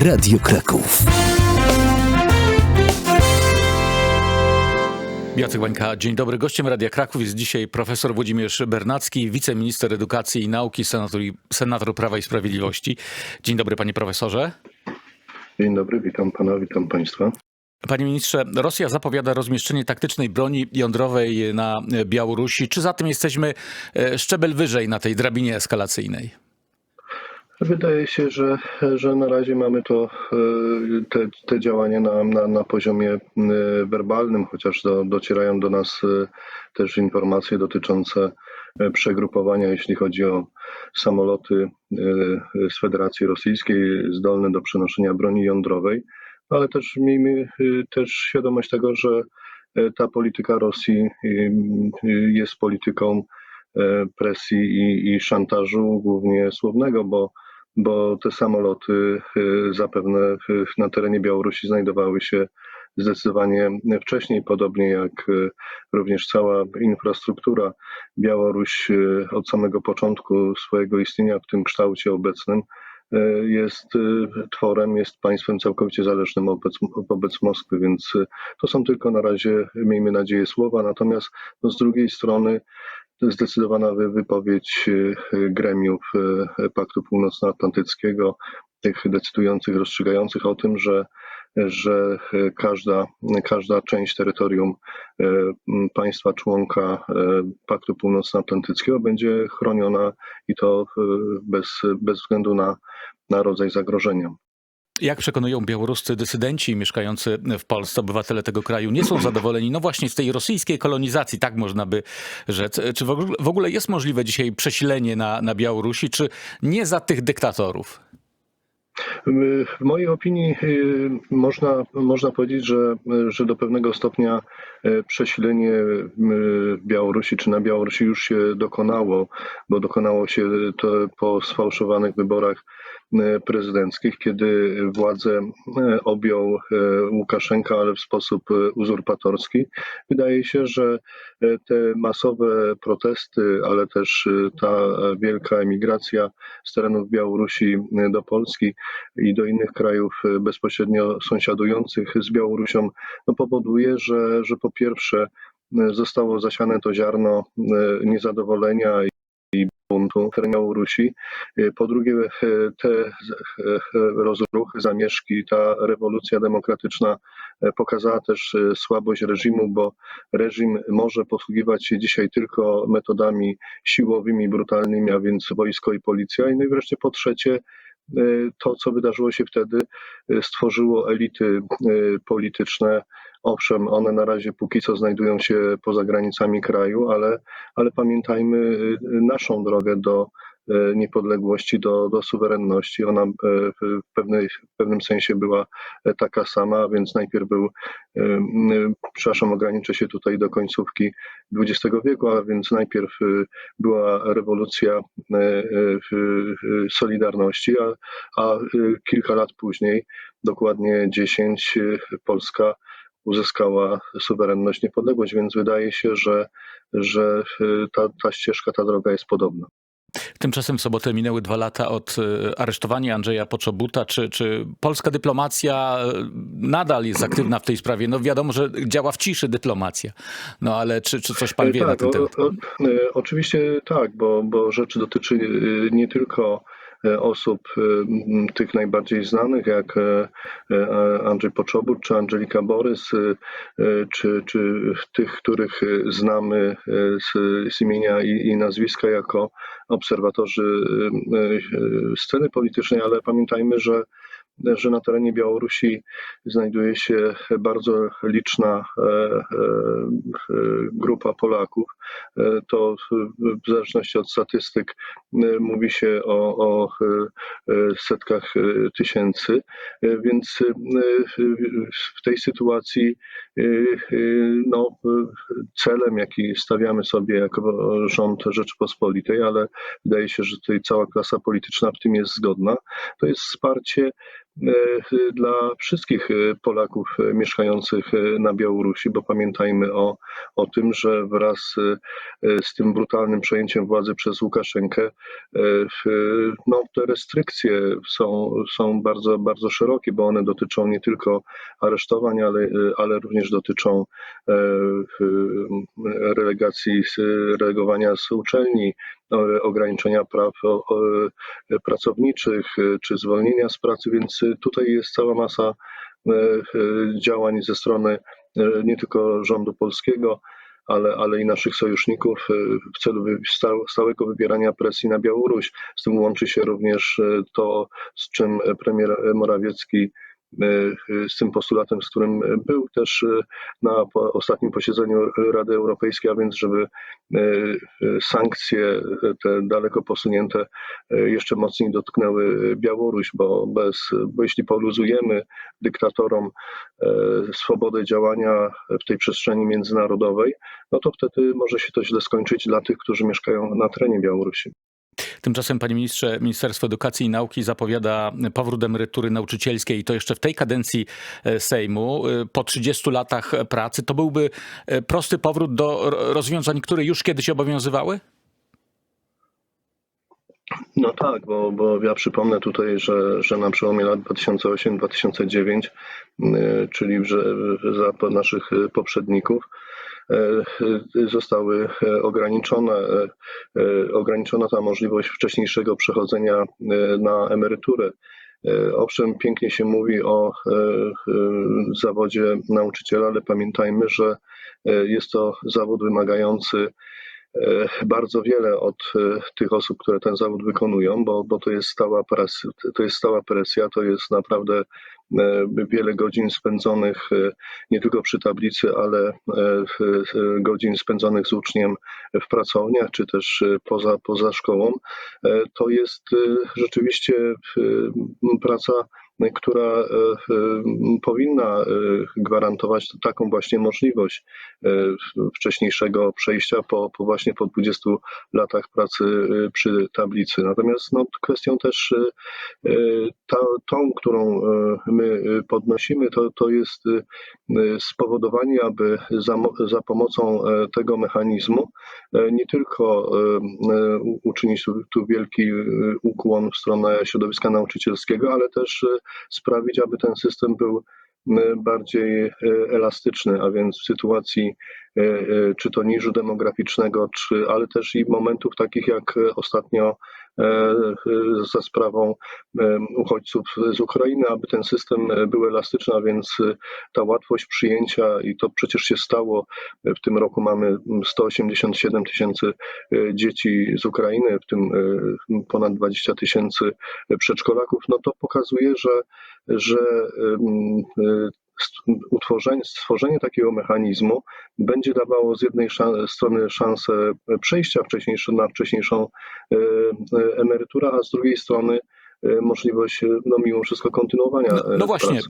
Radio Kraków. Jacek Bańka, dzień dobry. Gościem Radia Kraków jest dzisiaj profesor Włodzimierz Bernacki, wiceminister edukacji i nauki, senator, senator Prawa i Sprawiedliwości. Dzień dobry panie profesorze. Dzień dobry, witam pana, witam państwa. Panie ministrze, Rosja zapowiada rozmieszczenie taktycznej broni jądrowej na Białorusi. Czy zatem jesteśmy e, szczebel wyżej na tej drabinie eskalacyjnej? Wydaje się, że, że na razie mamy to, e, te, te działania na, na, na poziomie e, werbalnym, chociaż do, docierają do nas e, też informacje dotyczące przegrupowania, jeśli chodzi o samoloty z Federacji Rosyjskiej zdolne do przenoszenia broni jądrowej, ale też miejmy też świadomość tego, że ta polityka Rosji jest polityką presji i, i szantażu, głównie słownego, bo bo te samoloty y, zapewne na terenie Białorusi znajdowały się zdecydowanie wcześniej, podobnie jak y, również cała infrastruktura. Białoruś y, od samego początku swojego istnienia w tym kształcie obecnym jest tworem, jest państwem całkowicie zależnym wobec, wobec Moskwy, więc to są tylko na razie, miejmy nadzieję, słowa. Natomiast no, z drugiej strony zdecydowana wypowiedź e, gremiów e, Paktu Północnoatlantyckiego, tych decydujących, rozstrzygających o tym, że, że każda, każda część terytorium e, państwa członka Paktu Północnoatlantyckiego będzie chroniona i to bez, bez względu na, na rodzaj zagrożenia. Jak przekonują białoruscy dysydenci mieszkający w Polsce, obywatele tego kraju nie są zadowoleni, no właśnie z tej rosyjskiej kolonizacji, tak można by rzec. Czy w ogóle jest możliwe dzisiaj przesilenie na, na Białorusi, czy nie za tych dyktatorów? W mojej opinii y, można, można powiedzieć, że, że do pewnego stopnia y, przesilenie w Białorusi czy na Białorusi już się dokonało, bo dokonało się to po sfałszowanych wyborach prezydenckich, kiedy władzę e, objął e, Łukaszenka, ale w sposób uzurpatorski. Wydaje się, że te masowe protesty, ale też ta wielka emigracja z terenów Białorusi do Polski i do innych krajów bezpośrednio sąsiadujących z Białorusią, no powoduje, że, że po pierwsze zostało zasiane to ziarno niezadowolenia buntu w Białorusi. Y, po drugie, y, te y, rozruchy, zamieszki, ta rewolucja demokratyczna pokazała też słabość reżimu, bo reżim może posługiwać się dzisiaj tylko metodami siłowymi, brutalnymi, a więc wojsko i policja. No i wreszcie po trzecie, to, co wydarzyło się wtedy, stworzyło elity polityczne, Owszem, one na razie póki co znajdują się poza granicami kraju, ale, ale pamiętajmy y, naszą drogę do y, niepodległości, do, do suwerenności. Ona y, w, pewnej, w pewnym sensie była taka sama, więc najpierw był, przepraszam, ograniczę się tutaj do końcówki XX wieku, a więc najpierw była rewolucja Solidarności, a, a kilka lat później, dokładnie 10, Polska uzyskała suwerenność, niepodległość, więc wydaje się, że, że y, ta, ta ścieżka, ta droga jest podobna. Tymczasem w sobotę minęły dwa lata od y, aresztowania Andrzeja Poczobuta. Czy, czy polska dyplomacja y, nadal jest aktywna w tej sprawie? No wiadomo, że działa w ciszy dyplomacja, no ale czy, czy coś pan wie tak, na ten temat? O, o, oczywiście tak, bo, bo rzecz dotyczy nie tylko E, osób e, tych najbardziej znanych, jak e, Andrzej Poczobut czy Angelika Borys, czy, czy tych, których znamy z, z imienia i, i nazwiska jako obserwatorzy sceny politycznej, ale pamiętajmy, że że na terenie Białorusi znajduje się bardzo liczna e, e, grupa Polaków. E, to w zależności od statystyk mówi się o, o setkach tysięcy, więc w tej sytuacji no, celem, jaki stawiamy sobie jako rząd Rzeczypospolitej, ale wydaje się, że tutaj cała klasa polityczna w tym jest zgodna, to jest wsparcie dla wszystkich e, Polaków e, mieszkających e, na Białorusi, bo pamiętajmy o, o tym, że wraz e, z tym brutalnym przejęciem władzy przez Łukaszenkę, e, no, te restrykcje są, są bardzo, bardzo szerokie, bo one dotyczą nie tylko aresztowań, ale, e, ale również dotyczą e, relegacji, relegowania z uczelni, ograniczenia praw pracowniczych e, czy zwolnienia z pracy, więc e, tutaj jest cała masa e, e, działań ze strony e, nie tylko rządu polskiego, ale, ale i naszych sojuszników e, w celu stałego wywierania presji na Białoruś. Z tym łączy się również e, to, z czym premier Morawiecki z tym postulatem, z którym był też e, na ostatnim posiedzeniu Rady Europejskiej, a więc żeby e, e, sankcje e, te daleko posunięte e, jeszcze mocniej dotknęły Białoruś, bo, bez, bo jeśli poluzujemy dyktatorom e, swobodę działania w tej przestrzeni międzynarodowej, no to wtedy może się to źle skończyć dla tych, którzy mieszkają na terenie Białorusi. Tymczasem, panie ministrze, Ministerstwo Edukacji i Nauki zapowiada powrót emerytury nauczycielskiej i to jeszcze w tej kadencji e, Sejmu. E, Po 30 latach pracy to byłby e, prosty powrót do ro- rozwiązań, które już kiedyś obowiązywały? No tak, bo, bo ja przypomnę tutaj, że, że na przełomie lat 2008-2009, y, czyli że za naszych poprzedników, zostały y, ograniczone, y, y, ograniczona ta możliwość wcześniejszego przechodzenia na emeryturę. Owszem, pięknie się mówi o zawodzie nauczyciela, ale pamiętajmy, że jest to zawód wymagający e, bardzo wiele od e, tych osób, które ten zawód wykonują, bo, bo to jest stała presja, to jest stała presja, to jest naprawdę e, wiele godzin spędzonych e, nie tylko przy tablicy, ale e, e, godzin spędzonych z uczniem w pracowniach, czy też e, poza, poza szkołą. E, To jest e, rzeczywiście e, praca która e, e, powinna e, gwarantować taką właśnie możliwość wcześniejszego przejścia po, po właśnie po 20 latach pracy przy tablicy. Natomiast no, kwestią też ta, tą, którą my podnosimy, to, to jest spowodowanie, aby za, za pomocą tego mechanizmu nie tylko uczynić tu, tu wielki ukłon w stronę środowiska nauczycielskiego, ale też sprawić, aby ten system był bardziej e, elastyczny, a więc w sytuacji e, e, czy to niżu demograficznego, czy, ale też i momentów takich jak ostatnio za sprawą e, uchodźców z Ukrainy, aby ten system e, był elastyczny, a więc e, ta łatwość przyjęcia i to przecież się stało. W tym roku mamy mm, 187 tysięcy e, dzieci z Ukrainy, w tym e, ponad 20 tysięcy przedszkolaków, no to pokazuje, że, że e, utworzenie, stworzenie takiego mechanizmu będzie dawało z jednej strony szansę przejścia wcześniejsze, na wcześniejszą e, e, emeryturę, a z drugiej strony e, możliwość no, mimo wszystko kontynuowania No, no właśnie. pracy.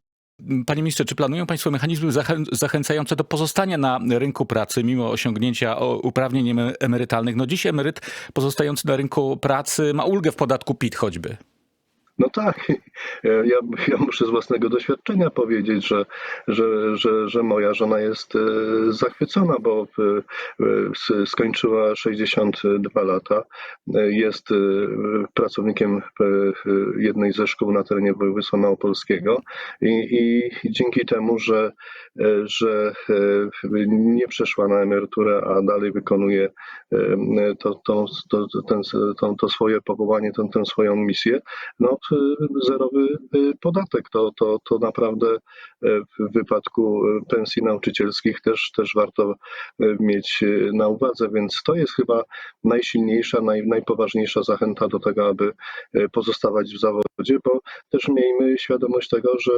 Panie ministrze, czy planują państwo mechanizmy zachę- zachęcające do pozostania na rynku pracy mimo osiągnięcia uprawnień eme- emerytalnych? No dziś emeryt pozostający na rynku pracy ma ulgę w podatku PIT choćby. No tak, ja, ja muszę z własnego doświadczenia powiedzieć, że, że, że, że moja żona jest e, zachwycona, bo e, e, skończyła 62 lata, jest pracownikiem jednej ze szkół na terenie województwa małopolskiego i, i dzięki temu, że, że nie przeszła na emeryturę, a dalej wykonuje to, to, to, ten, to, to swoje powołanie, tę, swoją misję, no zerowy y, podatek. To, to, to naprawdę y, w wypadku y, pensji nauczycielskich też, też warto y, mieć y, na uwadze, więc to jest chyba najsilniejsza, naj, najpoważniejsza zachęta do tego, aby y, pozostawać w zawodzie, bo też miejmy świadomość tego, że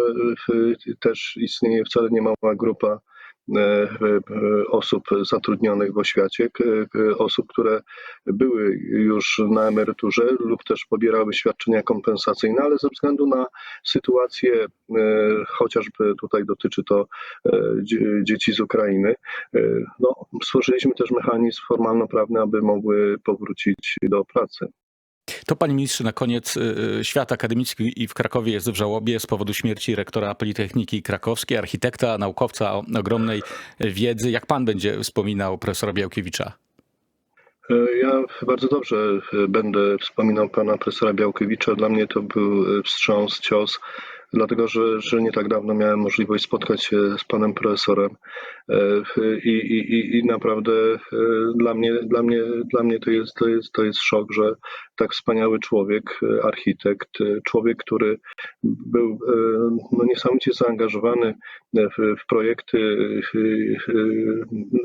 y, też istnieje wcale nie mała grupa osób zatrudnionych w oświacie, osób, które były już na emeryturze lub też pobierały świadczenia kompensacyjne, ale ze względu na sytuację, e, chociażby tutaj dotyczy to e, dzie- dzieci z Ukrainy, e, no, stworzyliśmy też mechanizm formalno-prawny, aby mogły powrócić do pracy. To panie ministrze, na koniec y, świat akademicki i w Krakowie jest w żałobie z powodu śmierci rektora Politechniki Krakowskiej, architekta, naukowca o ogromnej wiedzy. Jak pan będzie wspominał profesora Białkiewicza? E, Ja bardzo dobrze e, będę wspominał pana profesora Białkiewicza. Dla mnie to był e, wstrząs, cios, dlatego że, że nie tak dawno miałem możliwość spotkać się z panem profesorem i, i, i- naprawdę dla mnie, dla mnie, dla mnie to, jest, to, jest, to jest szok, że tak wspaniały człowiek, e, architekt, e, człowiek, który był e, no, niesamowicie zaangażowany w, w projekty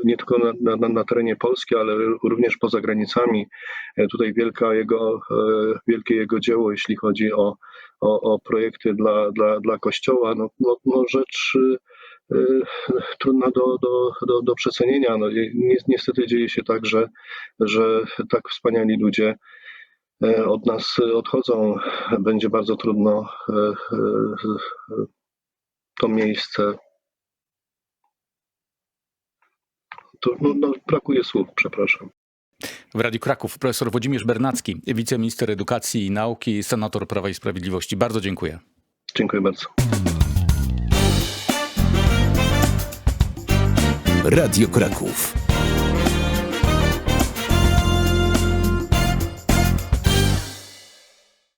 nie tylko na, na, na terenie Polski, ale również poza granicami. Tutaj wielka jego, wielkie jego dzieło, jeśli chodzi o, o, o projekty dla, dla, dla Kościoła, no, no, no rzecz trudna do, do, do, do przecenienia. No, niestety dzieje się tak, że, że tak wspaniali ludzie od nas odchodzą. Będzie bardzo trudno e, e, to miejsce. To, no, no, brakuje słów, przepraszam. W Radiu Kraków profesor Włodzimierz Bernacki, wiceminister edukacji i nauki, senator Prawa i Sprawiedliwości. Bardzo dziękuję. Dziękuję bardzo. Radio Kraków.